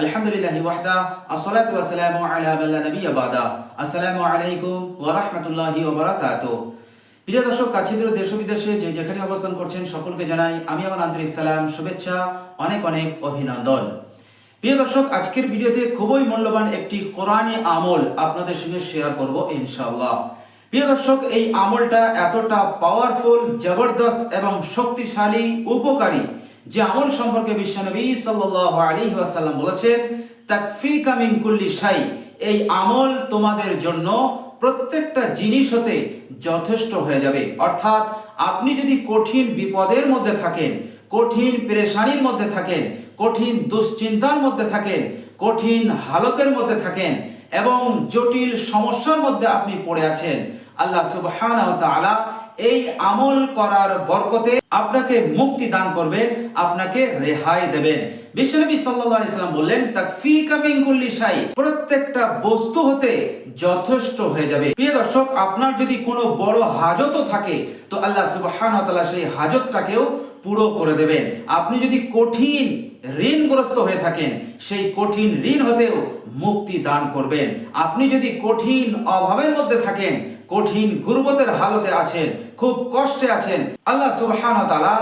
আলহামদুলিল্লাহ ওয়াহদা, আসসালাতু ওয়াসসালামু আলা বাদা। আসসালামু আলাইকুম ওয়া রাহমাতুল্লাহি ওয়া প্রিয় দর্শক দেশ বিদেশে যে যেখানে অবস্থান করছেন সকলকে জানাই আমি আমার আন্তরিক সালাম, শুভেচ্ছা, অনেক অনেক অভিনন্দন। প্রিয় দর্শক, আজকের ভিডিওতে খুবই মূল্যবান একটি কোরআনী আমল আপনাদের সঙ্গে শেয়ার করব ইনশাআল্লাহ। প্রিয় দর্শক, এই আমলটা এতটা পাওয়ারফুল জবরদস্ত এবং শক্তিশালী, উপকারী যে আমল সম্পর্কে বিশ্বনবী সাল্লাল্লাহু আলাইহি ওয়াসাল্লাম বলেছেন, তাকফিকা মিন কুল্লি শাই এই আমল তোমাদের জন্য প্রত্যেকটা জিনিস হতে যথেষ্ট হয়ে যাবে। অর্থাৎ আপনি যদি কঠিন বিপদের মধ্যে থাকেন, কঠিন পেরেশানির মধ্যে থাকেন, কঠিন দুশ্চিন্তার মধ্যে থাকেন, কঠিন হালতের মধ্যে থাকেন এবং জটিল সমস্যার মধ্যে আপনি পড়ে আছেন, আল্লাহ তাআলা এই আমল করার বরকতে আপনাকে মুক্তি দান করবেন, আপনাকে রেহাই দেবেন। বিশ্বনবী সাল্লাল্লাহু আলাইহি সাল্লাম বললেন, তাকফিকা মিন কুল্লি শাই। প্রত্যেকটা বস্তু হতে যথেষ্ট হয়ে যাবে। প্রিয় দর্শক, আপনার যদি কোনো বড় হাজতও থাকে, তো আল্লাহ সুবহানাহু সেই হাজতটাকেও পুরো করে দেবেন। আপনি যদি কঠিন ঋণগ্রস্ত হয়ে থাকেন সেই কঠিন ঋণ হতেও মুক্তি দান করবেন। আপনি যদি কঠিন অভাবের মধ্যে থাকেন, কঠিন গুরবতের হালতে আছেন, খুব কষ্টে আছেন, আল্লাহ সুবহানাহু ওয়া তাআলা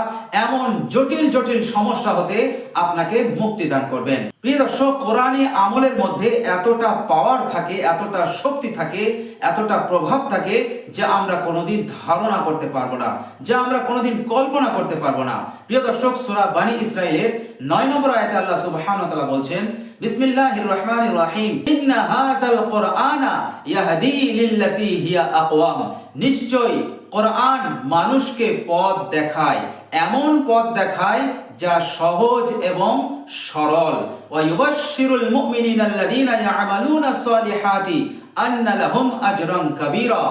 এমন জটিল জটিল সমস্যা হতে আপনাকে মুক্তি দান করবেন। প্রিয় দর্শক, কোরআনী আমলের মধ্যে এতটা পাওয়ার থাকে, এতটা শক্তি থাকে, এতটা প্রভাব থাকে যে আমরা কোনোদিন ধারণা করতে পারব না, যা আমরা কোনোদিন কল্পনা করতে পারব না। প্রিয় দর্শক, সূরা ইসরাইলের 9 নম্বর আয়াতে আল্লাহ সুবহানাহু ওয়া তাআলা বলছেন, বিসমিল্লাহির রহমানির রহিম। ইন্না হাযাল ইয়াহদি লিল্লাতি হিয়া আকওয়াম। নিশ্চয় কোরআন মানুষকে পথ দেখায়, এমন পথ দেখায় যা সহজ এবং সরল। ওয়া ইউবাশশিরুল ইয়ামালুনা সলিহাতি আন্না লাহুম আজরান কাবীরা।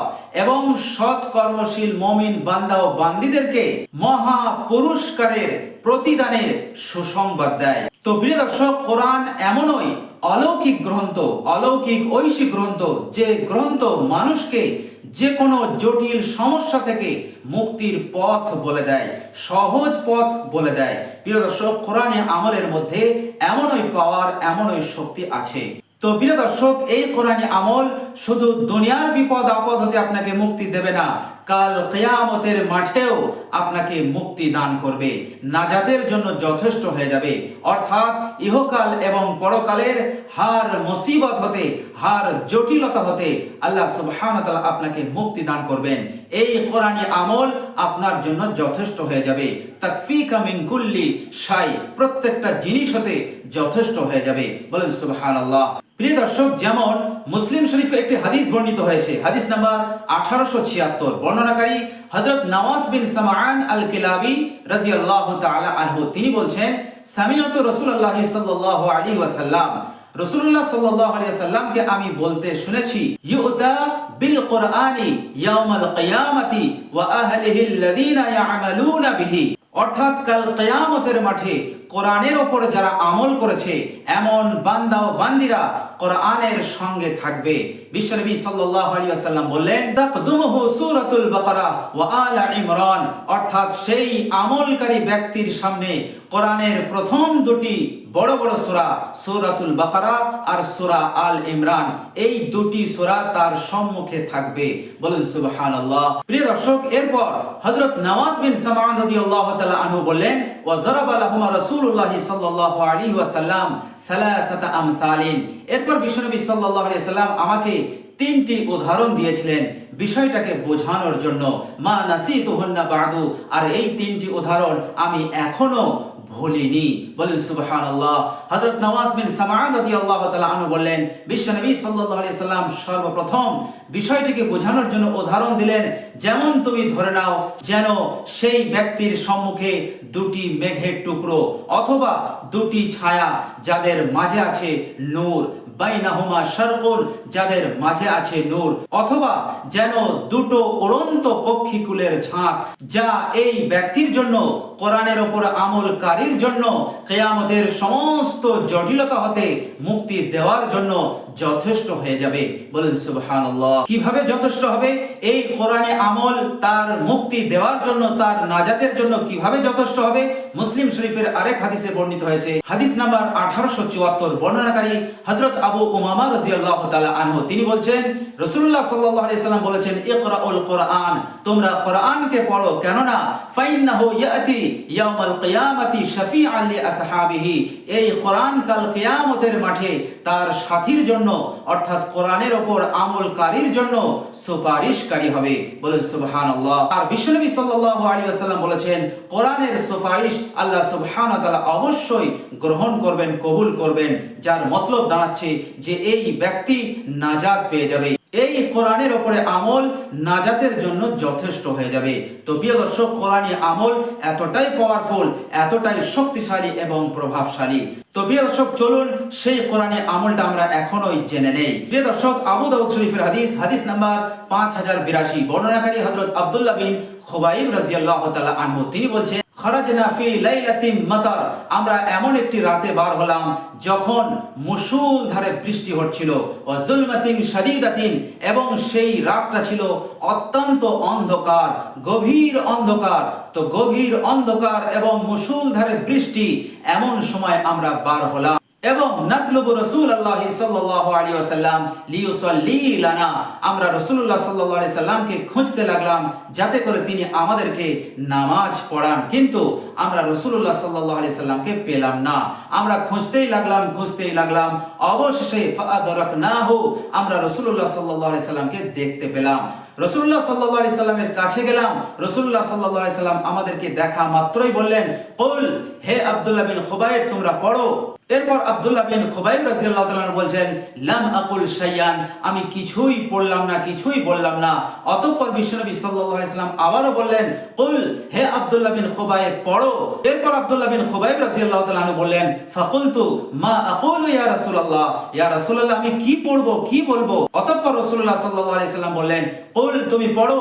এবং সৎ কর্মশীল মমিন বান্দা ও বান্দিদেরকে মহা পুরস্কারের প্রতিদানের সুসংবাদ দেয়। তো প্রিয় দর্শক, কোরআন এমনই অলৌকিক গ্রন্থ, অলৌকিক ঐশী গ্রন্থ, যে গ্রন্থ মানুষকে যে কোনো জটিল সমস্যা থেকে মুক্তির পথ বলে দেয়, সহজ পথ বলে দেয়। প্রিয় দর্শক, কোরআনে আমলের মধ্যে এমনই পাওয়ার এমনই শক্তি আছে। তো প্রিয় দর্শক, এই কোরআনী আমল শুধু দুনিয়ার বিপদ, আপদ হতে আপনাকে মুক্তি দেবে না। কাল কেয়ামতের মাঠেও আপনাকে মুক্তি দান করবে। নাজাদের জন্য যথেষ্ট হয়ে যাবে। অর্থাৎ ইহকাল এবং পরকালের হার মুসিবত হতে, হার জটিলতা হতে আল্লাহ সুবহানাহু আপনাকে মুক্তি দান করবেন। এই কোরআনী আমল আপনার জন্য যথেষ্ট হয়ে যাবে। তাকফিকা মিন কুল্লি শাই, প্রত্যেকটা জিনিস হতে যথেষ্ট হয়ে যাবে। বলেন সুবহানাল্লাহ। প্রিয় দর্শক, যেমন মুসলিম শরীফে একটি হাদিস বর্ণিত হয়েছে। হাদিস নাম্বার আঠারোশো ছিয়াত্তর। বর্ণনাকারী হযরত নওয়াজ বিন সামাআন আল কিলাবি রাদিয়াল্লাহু তাআলা আনহু। তিনি বলছেন, সামিআতু রাসূলুল্লাহ সাল্লাল্লাহু আলাইহি ওয়াসাল্লাম। রাসূলুল্লাহ সাল্লাল্লাহু আলাইহি ওয়াসাল্লামকে আমি বলতে শুনেছি ইউতা বিল কুরআনি ইয়াউমাল কিয়ামাতি ওয়া আহলিহি ইয়ামালুনা বিহি। অর্থাৎ কাল কিয়ামতের মাঠে কোরআনের ওপর যারা আমল করেছে, এমন বান্দা ও বান্দিরা কোরআনের সঙ্গে থাকবে। বিশ্বনবী সাল্লাল্লাহু আলাইহি ওয়াসাল্লাম বললেন, তাকদুমুহু সূরাতুল বাকারা ওয়া আলা ইমরান। অর্থাৎ সেই আমলকারী ব্যক্তির সামনে কোরআনের প্রথম দুটি বড় বড় সূরা, সূরাতুল বাকারা আর সূরা আল ইমরান, এই দুটি সূরা তার সম্মুখে থাকবে। বলুন, সুবহানাল্লাহ। প্রিয় দর্শক, এরপর হযরত নওয়াজ বিন সামাআন রাদিয়াল্লাহু তাআলা আনহু বললেন, ওয়া যারাবা লাহুমা রাসূলুল্লাহ সাল্লাল্লাহু আলাইহি ওয়াসাল্লাম সালাসাতা আমসালিন। এরপর বিশ্বনবী সাল্লাল্লাহু আলাইহি সাল্লাম আমাকে তিনটি উদাহরণ দিয়েছিলেন বিষয়টাকে বোঝানোর জন্য। মা নাসিতুহুন্না বাদু, আর এই তিনটি উদাহরণ আমি এখনও ভুলিনি। বলেন সুবহান আল্লাহ হযরত নওয়াজ বিন সামাআন রাদিয়াল্লাহু তাআলা আনহু বললেন বিশ্বনবী আলাইহি সাল্লাম সর্বপ্রথম বিষয়টিকে বোঝানোর জন্য উদাহরণ দিলেন, যেমন তুমি ধরে নাও যেন সেই ব্যক্তির সম্মুখে দুটি মেঘের টুকরো অথবা দুটি ছায়া যাদের মাঝে আছে নূর, বাইনাহুমা শারকুন যাদের মাঝে আছে নূর, অথবা যেন দুটো উড়ন্ত পক্ষীকুলের ঝাঁক যা এই ব্যক্তির জন্য কোরআনের ওপর আমলকারীর জন্য কেয়ামতের সমস্ত জটিলতা হতে মুক্তি দেওয়ার জন্য যথেষ্ট হয়ে যাবে। বলেন, সুবহানাল্লাহ। কীভাবে যথেষ্ট হবে? এই কোরআনে আমল তার মুক্তি দেওয়ার জন্য, তার নাজাতের জন্য কীভাবে যথেষ্ট হবে? মুসলিম শরীফের আরেক হাদিসে বর্ণিত হয়েছে। হাদিস নাম্বার আঠারোশো চুয়াত্তর, বর্ণনাকারী হজরত আবু উমামা রাজিয়াল্লাহ তাআলা আনহু। তিনি বলছেন আলাইহি সাল্লাম বলেছেন, ইকরাউল কোরআন। তোমরা কোরআনকে পড়ো, কেননা ফাইন্নাহু ইয়াতি ইয়াউমাল কিয়ামাতি শাফিআন লি আসহাবিহি। এই কোরআন কাল কিয়ামতের মাঠে তার সাথীর জন্য, অর্থাৎ কোরআনের ওপর আমলকারীর জন্য সুপারিশকারী হবে। বলে সুবহানাল্লাহ। আর বিশ্বনবী সাল্লাল্লাহু আলাইহি ওয়াসাল্লাম বলেছেন, কোরআনের সুপারিশ আল্লাহ সুবহানাহু ওয়া তাআলা অবশ্যই গ্রহণ করবেন, কবুল করবেন। যার মতলব দাঁড়াচ্ছে যে এই ব্যক্তি নাজাত পেয়ে যাবে। এই কোরআনের ওপরে আমল নাজাতের জন্য যথেষ্ট হয়ে যাবে। তো প্রিয় দর্শক, কোরআনী আমল এতটাই পাওয়ারফুল এতটাই শক্তিশালী এবং প্রভাবশালী। তো প্রিয় দর্শক, চলুন সেই কোরআনী আমলটা আমরা এখনোই জেনে নেই। প্রিয় দর্শক, আবু দাউদ শরীফের হাদিস হাদিস নাম্বার পাঁচ হাজার বিরাশি। বর্ণনাকারী হজরত আব্দুল্লাহ বিন খোবাইব রাজিয়াল্লাহ তাআলা আনহু। তিনি বলছেন আমরা এমন একটি রাতে বার হলাম যখন মুসুলধারে বৃষ্টি হচ্ছিল এবং সেই রাতটা ছিল অত্যন্ত অন্ধকার, গভীর অন্ধকার। তো গভীর অন্ধকার এবং মুসুলধারে বৃষ্টি এমন সময় আমরা বার হলাম। এবং নাতলুবু রাসূলুল্লাহ সাল্লাল্লাহু আলাইহি ওয়াসাল্লাম লিইউসাল্লি লানা। আমরা রসুল্লাহ সাল্লাল্লাহু আলাইহি সাল্লামকে খুঁজতে লাগলাম যাতে করে তিনি আমাদেরকে নামাজ পড়ান। কিন্তু আমরা রাসূলুল্লাহ সাল্লাল্লাহু আলাইহি সাল্লামকে পেলাম না। আমরা খুঁজতেই লাগলাম খুঁজতেই লাগলাম। অবশেষে ফাআদরাকনাহু আমরা রাসূলুল্লাহ সাল্লাল্লাহু আলাইহি সাল্লামকে দেখতে পেলাম। রসুল্লাহ সাল্লাহ আলি সাল্লামের কাছে গেলাম। রসুল্লাহ সাল্লাহ আলি সাল্লাম আমাদেরকে দেখা মাত্রই বললেন, কুল, হে আব্দুল্লাহ বিন খুবাইব, তোমরা পড়ো। এরপর আব্দুল্লাহ বিন খুবাইব রাদিয়াল্লাহু তাআলা বলছেন, লাম আকুল শাইয়ান, আমি কিছুই পড়লাম না, কিছুই বললাম না। অতঃপর বিশ্বনবী সাল্লাল্লাহু আলাইহি সাল্লাম আবারো বললেন, কুল, হে আব্দুল্লাহ বিন খুবাইব, পড়ো। এরপর আব্দুল্লাহ বিন খুবাইব রাদিয়াল্লাহু তাআলা বললেন, ফাকুলতু মা আকুলু ইয়া রাসূলুল্লাহ। ইয়া রাসূলুল্লাহ, আমি কি পড়ব, কি বলব? অতঃপর রাসূলুল্লাহ সাল্লাল্লাহু আলাইহি সাল্লাম বললেন, কুল, তুমি পড়ো।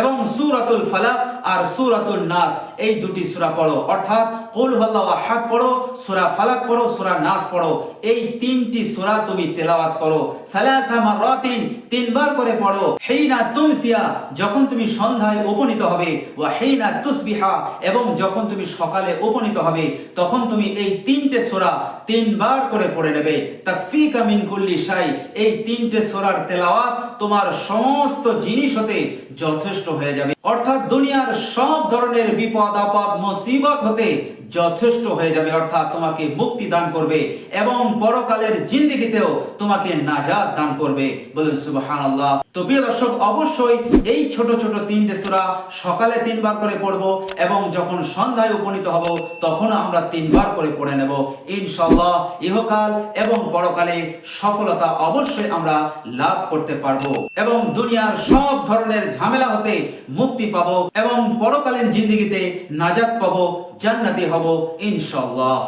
এবং সূরাতুল ফালাক আর সূরাতুন নাস, এই দুটি সূরা পড়ো। অর্থাৎ কুল হুয়াল্লাহু আহাদ পড়ো, সূরা ফালাক পড়ো, সূরা নাস পড়ো। এই তিনটি সূরা তুমি তেলাওয়াত করো। তিনবার করে পড়ো। হেইনা তুমসিয়া, যখন তুমি সন্ধ্যায় উপনীত হবে, ওয়া হেইনা তুসবিহা, এবং যখন তুমি সকালে উপনীত হবে, তখন তুমি এই তিনটে সূরা তিনবার করে পড়ে নেবে। তাকফিকা মিন কুল্লি শাই, এই তিনটে সূরার তেলাওয়াত তোমার সমস্ত জিনিস হতে যথেষ্ট হয়ে যাবে। অর্থাৎ দুনিয়ার সব ধরনের বিপদ আপদ মুসিবত হতে যথেষ্ট হয়ে যাবে, অর্থাৎ তোমাকে মুক্তি দান করবে এবং পরকালের জিন্দিগিতেও তোমাকে নাজাত দান করবে। বলুন, সুবহানাল্লাহ। তো প্রিয় দর্শক, অবশ্যই এই ছোট ছোট তিনটে সূরা সকালে তিনবার করে পড়ব এবং যখন সন্ধ্যায় উপনীত হব, তখন আমরা তিনবার করে পড়ে নেব। ইনশাআল্লাহ, ইহকাল এবং পরকালে সফলতা অবশ্যই আমরা লাভ করতে পারব এবং দুনিয়ার সব ধরনের ঝামেলা হতে মুক্তি পাবো এবং পরকালীন জিন্দিগিতে নাজাত পাবো, জান্নাতি হব। ইনশাআল্লাহ।